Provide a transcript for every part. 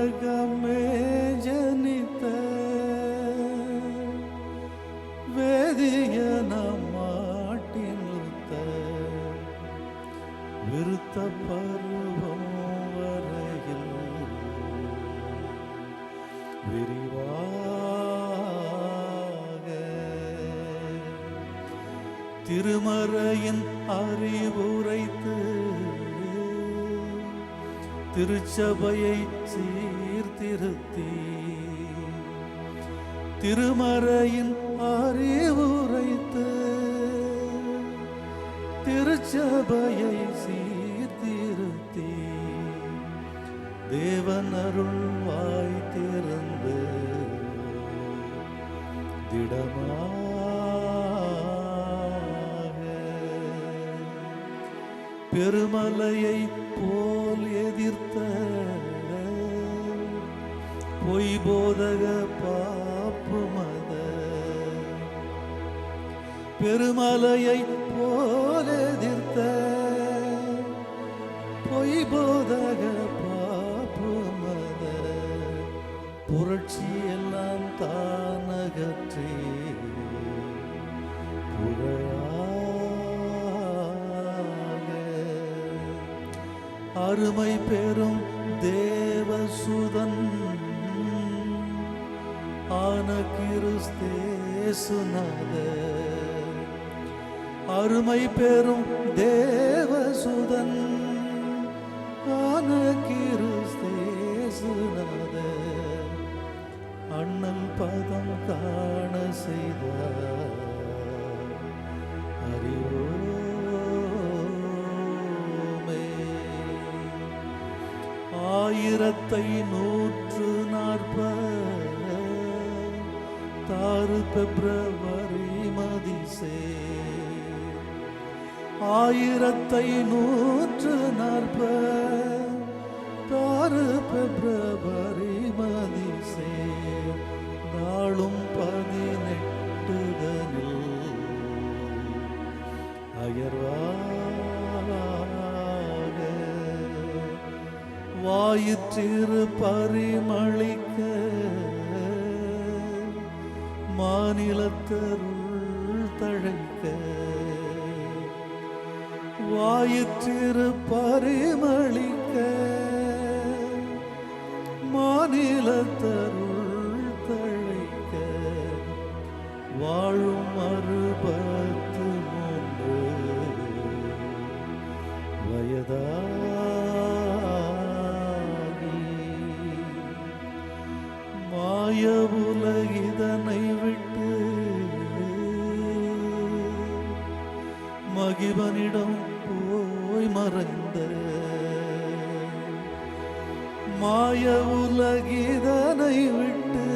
உலகமே ஜனித்த வேதியன மாட்டினுத்த விருத்த பருவம் வரையில் விரிவாக திருமறையின் அறிவுரை திருச்சபையை சீர்திருத்தி திருமறையின் அறிவுரைத்து திருச்சபையை சீர்திருத்தி தேவன் அருள் வாய் திறந்து திடமாக பெருமலையை போல் எது பொய் போதக பாப்பு மத பெருமலையை போல் எதிர்த்த பொய் போதக பாப்பு மத புரட்சி எல்லாம் தானகற்றே. அருமை பெறும் தேவசுதன் ஆன கிறிஸ்தேசுநாத அருமை பெறும் தேவசுதன் ஆன கிறிஸ்தேசுநாத அண்ணன் பதம் காண செய்தார். அறிவோமே. ஆயிரத்தை நூற்று நாற்பது தாறு பிப்ரவரி மதிசே. ஆயிரத்தை நூற்று நாற்பது தாறு பிப்ரவரி மதிசே. நாளும் பதினெட்டுதனில் அயர்வாக. வாயிற்றிரு பரிமளிக்க மாநிலத்தருள் தழைக்க வாயிற்றிரு பரிமளிக்க மாநிலத்தருள் தழைக்க வாழும் அறுபத்து மூன்று வயதா மாய உலகிதனை விட்டு மகிவனிடம் போய் மறைந்த மாய உலகிதனை விட்டு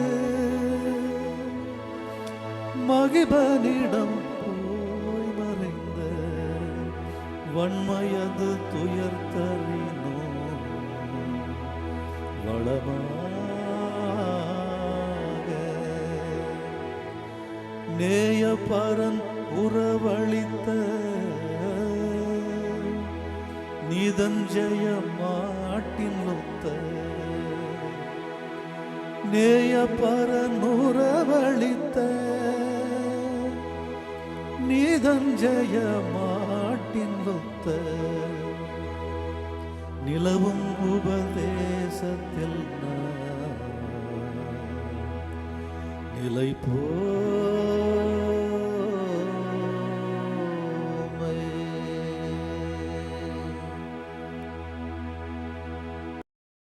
மகிபனிடம் போய் மறைந்த வன்மையது துயர் துயர்த்தறினோ வளமாக நேய பரன் உறவழித்த நீதஞ்சய மாட்டின் ஒத்த நேய பரன் உறவழித்த நீதஞ்சய மாட்டின் ஒத்த நிலவும் உபதேசத்தில் நான் நிலை போ